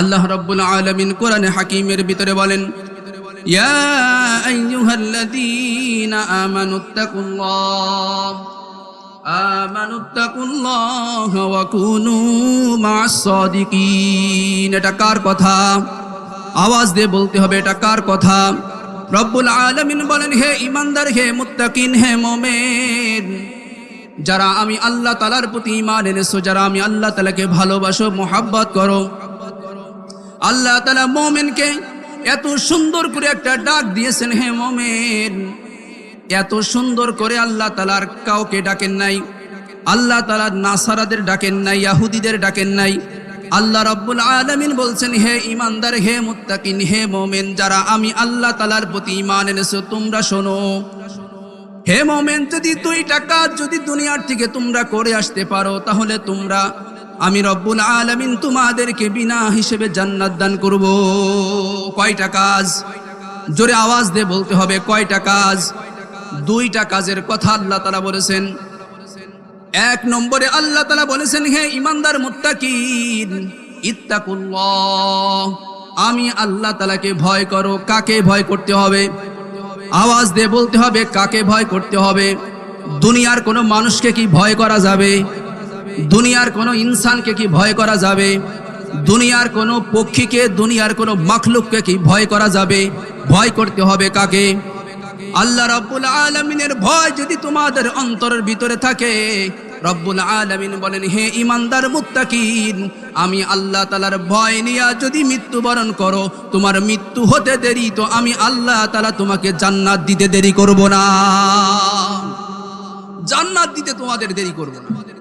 আল্লাহ রব্বুল আলমিন কোরআনে হাকিমের ভিতরে বলেন এটা কার কথা? আওয়াজ দিয়ে বলতে হবে, এটা কার কথা? রব্বুল আলামিন বলেন, হে ইমানদার হে মুত্তাকিন, হে মোমেন, যারা আমি আল্লাহ তালার প্রতি ইমান এনেছো, যারা আমি আল্লাহ তালাকে ভালোবাসো, মোহাব্বত করো আল্লাহ তালা মোমেনকে এত সুন্দর করে একটা ডাক দিয়েছেন, হে মোমেন। এত সুন্দর করে আল্লাহ তালার কাউকে ডাকেন নাই, আল্লাহ তালা নাসারাদের ডাকেন নাই, ইয়াহুদিদের ডাকেন নাই। আল্লাহ রব্বুল আলমিন বলছেন, হে ইমানদার হে মুত্তাকিন, হে মোমেন, যারা আমি আল্লাহ তালার প্রতি ইমান এনেছো, তোমরা শোনো। হে মোমেন, যদি দুইটা কাজ যদি দুনিয়ার থেকে তোমরা করে আসতে পারো, তাহলে তোমরা আমি রব্বুল আলমিন তোমাদেরকে বিনা হিসেবে জান্নাত দান করব। কয়টা কাজ? জোরে আওয়াজ দিয়ে বলতে হবে, কয়টা কাজ? দুইটা কাজের কথা আল্লাহ তালা বলেছেন। এক নম্বরে আল্লাহ তালা বলেছেন, হে ইমানদার মুত্তাকিন, ইত্তাকুল্লাহ, আমি আল্লাহ তালাকে ভয় করো, কাকে ভয় করতে হবে? আওয়াজ দিয়ে বলতে হবে, কাকে ভয় করতে হবে? দুনিয়ার কোনো মানুষকে কি ভয় করা যাবে? দুনিয়ার কোনো ইনসানকে কি ভয় করা যাবে? দুনিয়ার কোনো পক্ষীকে, দুনিয়ার কোনো মখলুককে কি ভয় করা যাবে? ভয় করতে হবে কাকে? আল্লাহ রব্বুল আলমিনের ভয় যদি তোমাদের অন্তরের ভিতরে থাকে, রব্বুল আলমিন বলেন, হে ইমানদার মুত্তাকিন, আমি আল্লাহ তালার ভয় নিয়ে যদি মৃত্যুবরণ করো, তোমার মৃত্যু হতে দেরি, তো আমি আল্লাহ তালা তোমাকে জান্নাত দিতে দেরি করব না। জান্নাত দিতে তোমাদের দেরি করব না।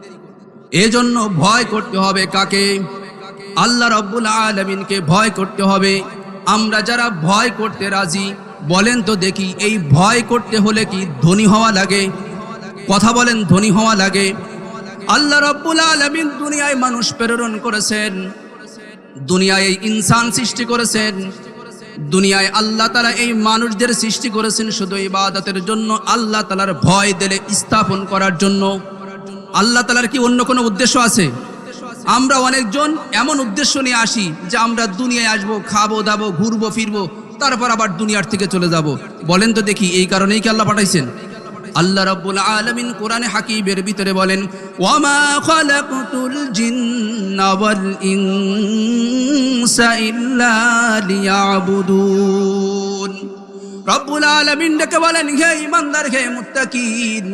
এজন্য ভয় করতে হবে কাকে? আল্লাহ রব্বুল আলমিনকে ভয় করতে হবে। আমরা যারা ভয় করতে রাজি, বলেন তো দেখি এই ভয় করতে হলে কি ধনী হওয়া লাগে? কথা বলেন, ধনী হওয়া লাগে। আল্লাহ রব্বুল আলমিন দুনিয়ায় মানুষ প্রেরণ করেছেন। দুনিয়ায় এই ইনসান সৃষ্টি করেছেন। দুনিয়ায় আল্লাহ তালা এই মানুষদের সৃষ্টি করেছেন শুধু ইবাদতের জন্য, আল্লাহ তালার ভয় দিলে স্থাপন করার জন্য। আল্লাহ তালার কি অন্য কোনো উদ্দেশ্য আছে? আমরা অনেকজন এমন উদ্দেশ্য নিয়ে আসি যে আমরা দুনিয়ায় আসব, খাব, দাবো, ঘুরবো, ফিরবো, তারপর আবার দুনিয়ার থেকে চলে যাব। বলেন তো দেখি, এই কারণেই কি আল্লাহ পাঠাইছেন? আল্লাহ রব্বুল আলমিন কোরআনে হাকিবের ভিতরে বলেন, ওয়ামা রব্বুল আলমিন ডেকে বলেন, হে ইমানদার হে মুত্তাকিন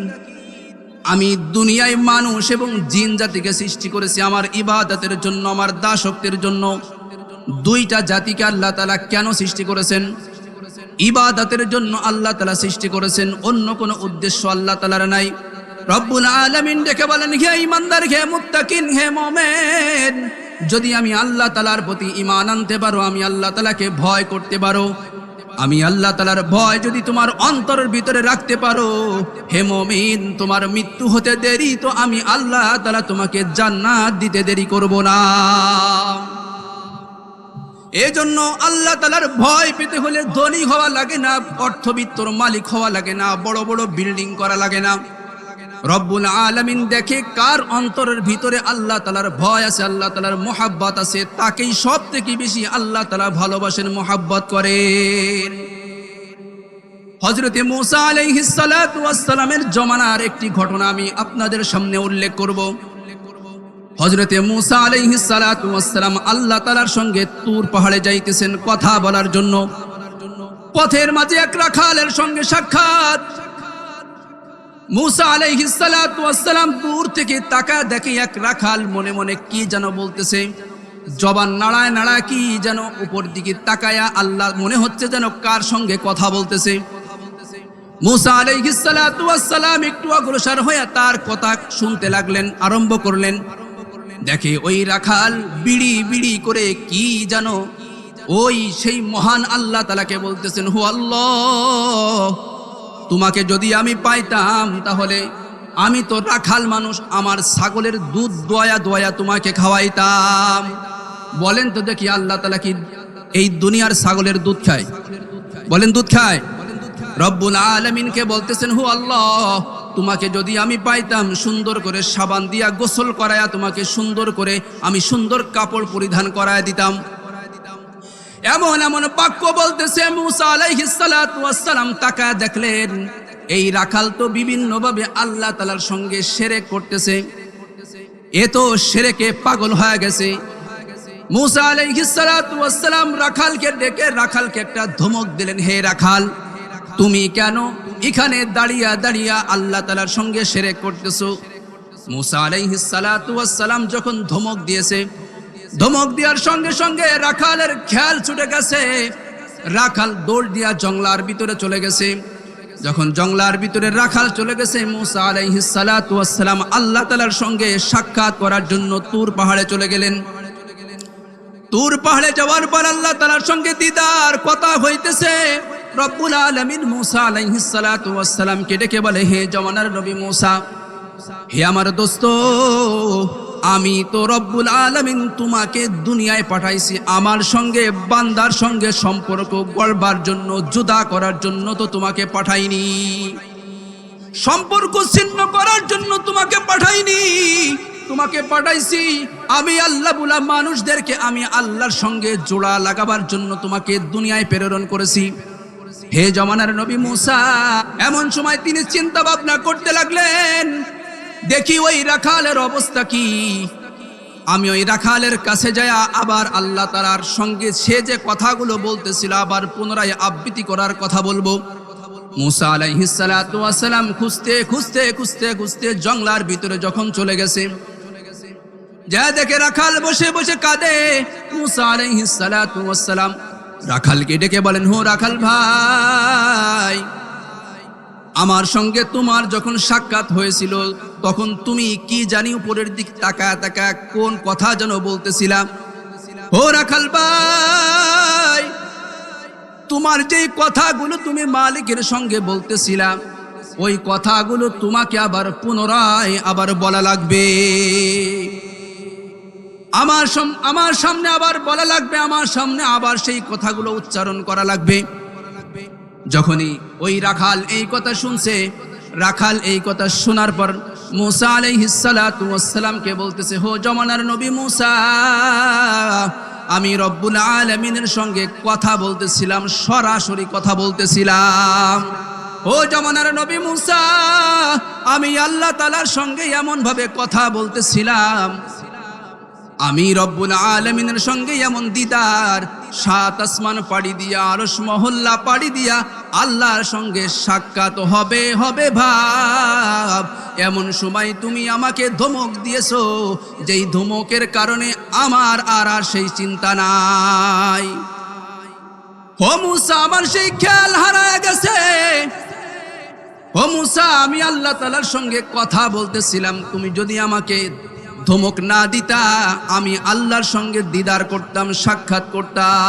আমি দুনিয়ায় মানুষ এবং জিন জাতিকে সৃষ্টি করেছি, আমার ইবাদতের জন্য, আমার দাসত্বের জন্য। দুইটা জাতিকে আল্লাহ তালা কেন সৃষ্টি করেছেন? ইবাদতের জন্য আল্লাহ তালা সৃষ্টি করেছেন, অন্য কোনো উদ্দেশ্য আল্লাহ তালার নাই। রব্বুল আলমিন ডেকে বলেন, হে ইমানদার হে মুত্তাকিন, হে মোমেন, যদি আমি আল্লাহ তালার প্রতি ইমান আনতে পারো, আমি আল্লাহ তালাকে ভয় করতে পারো। আমি আল্লাহ তালার ভয় যদি তোমার অন্তরের ভিতরে রাখতে পারো, হে মমিন, তোমার মৃত্যু হতে দেরি, তো আমি আল্লাহ তালা তোমাকে জান্নাত দিতে দেরি করব না। এজন্য আল্লাহ তালার ভয় পেতে হলে ধনী হওয়া লাগে না, অর্থবিত্তর মালিক হওয়া লাগে না, বড় বড় বিল্ডিং করা লাগে না। রব্বুল আলমিন দেখে কার অন্তরের ভিতরে আল্লাহ তালার ভয় আছে, আল্লাহ তালার মোহাব্বত আছে, তাকেই সব থেকে বেশি আল্লাহ তালা ভালোবাসেন, মোহাব্বত করেন। হজরতে মুসা আলাইহিসালামের জমানার একটি ঘটনা আমি আপনাদের সামনে উল্লেখ করব। হজরতে মুসা আলাইহিসালাম আল্লাহ তালার সঙ্গে তুর পাহাড়ে যাইতেছেন কথা বলার জন্য। পথের মাঝে এক রাখালের সঙ্গে সাক্ষাৎ। মুসা আলাইহিসালাম দূর থেকে তাকা দেখে এক রাখাল মনে মনে কি যেন বলতেছে। জবান নাড়ায় নাড়ায় কি যেন উপর দিকে তাকায়া আল্লাহ মনে হচ্ছে যেন কার সঙ্গে কথা বলতেছে। মুসা আলাইহিসালাম একটু অগ্রসর হয়ে তার কথা শুনতে লাগলেন, আরম্ভ করলেন। দেখে ওই রাখাল বিড়ি বিড়ি করে কি যেন ওই সেই মহান আল্লাহ তালাকে বলতেছেন হু আল্লাহ তোমাকে যদি আমি পাইতাম, তাহলে আমি তো রাখাল মানুষ, আমার ছাগলের দুধ দোয়া দোয়া তোমাকে খাওয়াইতাম। বলেন তো দেখি আল্লাহ তালা কি এই দুনিয়ার ছাগলের দুধ খায়? বলেন দুধ খায়? রব্বুল আলমিনকে বলতেছেন হু আল্লাহ, তোমাকে যদি আমি পাইতাম, সুন্দর করে সাবান দিয়া গোসল করায়া তোমাকে সুন্দর করে আমি সুন্দর কাপড় পরিধান করায় দিতাম। এমন এমন বাক্য বলতেছে মুসা আলাইহিস সালাতু ওয়াসসালাম তাকায় দেখলেন, এই রাখাল তো বিভিন্নভাবে আল্লাহ তালার সঙ্গে সেরেক করতেছে। এ তো সেরেকে পাগল হয়ে গেছে। মুসা আলাইহিস সালাতু রাখালকে ডেকে রাখালকে একটা ধমক দিলেন, হে রাখাল, তুমি কেন এখানে দাঁড়িয়া দাঁড়িয়া আল্লাহ তালার সঙ্গে সেরেক করতেছো? মুসা আলাইহিস সালাতু ওয়াসসালাম যখন ধমক দিয়েছে ধমক দেওয়ার সঙ্গে সঙ্গে রাখালের খেয়াল ছুটে গেছে। রাখাল দৌড় দিয়া জংলার ভিতরে চলে গেছে। যখন জংলার ভিতরে রাখাল চলে গেছে, মুসা আলাইহিস সালাতু ওয়াসসালাম আল্লাহ তালার সঙ্গে সাক্ষাৎ করার জন্য তুর পাহাড়ে চলে গেলেন। তুর পাহাড়ে যাওয়ার পর আল্লাহ তালার সঙ্গে দিদার কথা হইতেছে। রব্বুল আলমিন মুসা সালাতু ওয়াসসালামকে ডেকে বলে, হে জমানার নবী মুসা, হে আমার দোস্ত আমি তো রব্বুল আলমিন তোমাকে দুনিয়ায় পাঠাইছি, আমার সঙ্গে, বান্দার সঙ্গে সম্পর্ক গড়বার জন্য, জুদা করার জন্য তো তোমাকে পাঠাইনি। সম্পর্ক ছিন্ন করার জন্য তোমাকে পাঠাইনি। তোমাকে পাঠাইছি, আমি আল্লাহ বুলা মানুষদেরকে, আমি আল্লাহর সঙ্গে জোড়া লাগাবার জন্য তোমাকে দুনিয়ায় প্রেরণ করেছি। হে জমানার নবী মুসা, এমন সময় তিনি চিন্তা ভাবনা করতে লাগলেন দেখি ওই রাখালের অবস্থা কি? আমি ওই রাখালের কাছে যায় আবার আল্লাহ তালার সঙ্গে সে যে কথাগুলো বলতেছিল আবার পুনরায় আবৃত্তি করার কথা বলব। মুসা আলাইহিসালাম খুঁজতে খুঁজতে খুঁজতে খুঁজতে জংলার ভিতরে যখন চলে গেছে, যা দেখে রাখাল বসে বসে কাঁদে। মুসা আলাইহিসালাম রাখালকে ডেকে বলেন, হো রাখাল ভাই আমার সঙ্গে তোমার যখন সাক্ষাৎ হয়েছিল, তখন তুমি কি জানি উপরের দিক তাকা তাকা কোন কথা যেন বলতেছিলাম ও রাখাল ভাই, তোমার যেই কথাগুলো তুমি মালিকের সঙ্গে বলতেছিলাম ওই কথাগুলো তোমাকে আবার পুনরায় আবার বলা লাগবে। আমার আমার সামনে আবার বলা লাগবে, আমার সামনে আবার সেই কথাগুলো উচ্চারণ করা লাগবে। যখনই ওই রাখাল এই কথা শুনছে। রাখাল এই কথা শোনার পর মুসা আলাইহিসালামকে বলতেছে, হো জমানার নবী মুসা, আমি রব্বুল আলমিনের সঙ্গে কথা বলতেছিলাম, সরাসরি কথা বলতেছিলাম। ও জমানার নবী মুসা, আমি আল্লাহ তালার সঙ্গে এমন ভাবে কথা বলতেছিলাম আমি রব্বুল আলমিনের সঙ্গে এমন দিদার, সাত আসমান পাড়ি দিয়া আরস মহল্লা পাড়ি দিয়া, আল্লাহর সঙ্গে সাক্ষাৎ হবে হবে ভাব। এমন সময় তুমি আমাকে ধমক দিয়েছ, যেই ধমকের কারণে আমার আর আর সেই চিন্তা নাই। ও মুসা, আমার সেই খেয়াল হারায় গেছে। ও মুসা, আমি আল্লাহ তালার সঙ্গে কথা বলতেছিলাম, তুমি যদি আমাকে ধমক না দিতা আমি আল্লাহর সঙ্গে দিদার করতাম সাক্ষাৎ করতাম।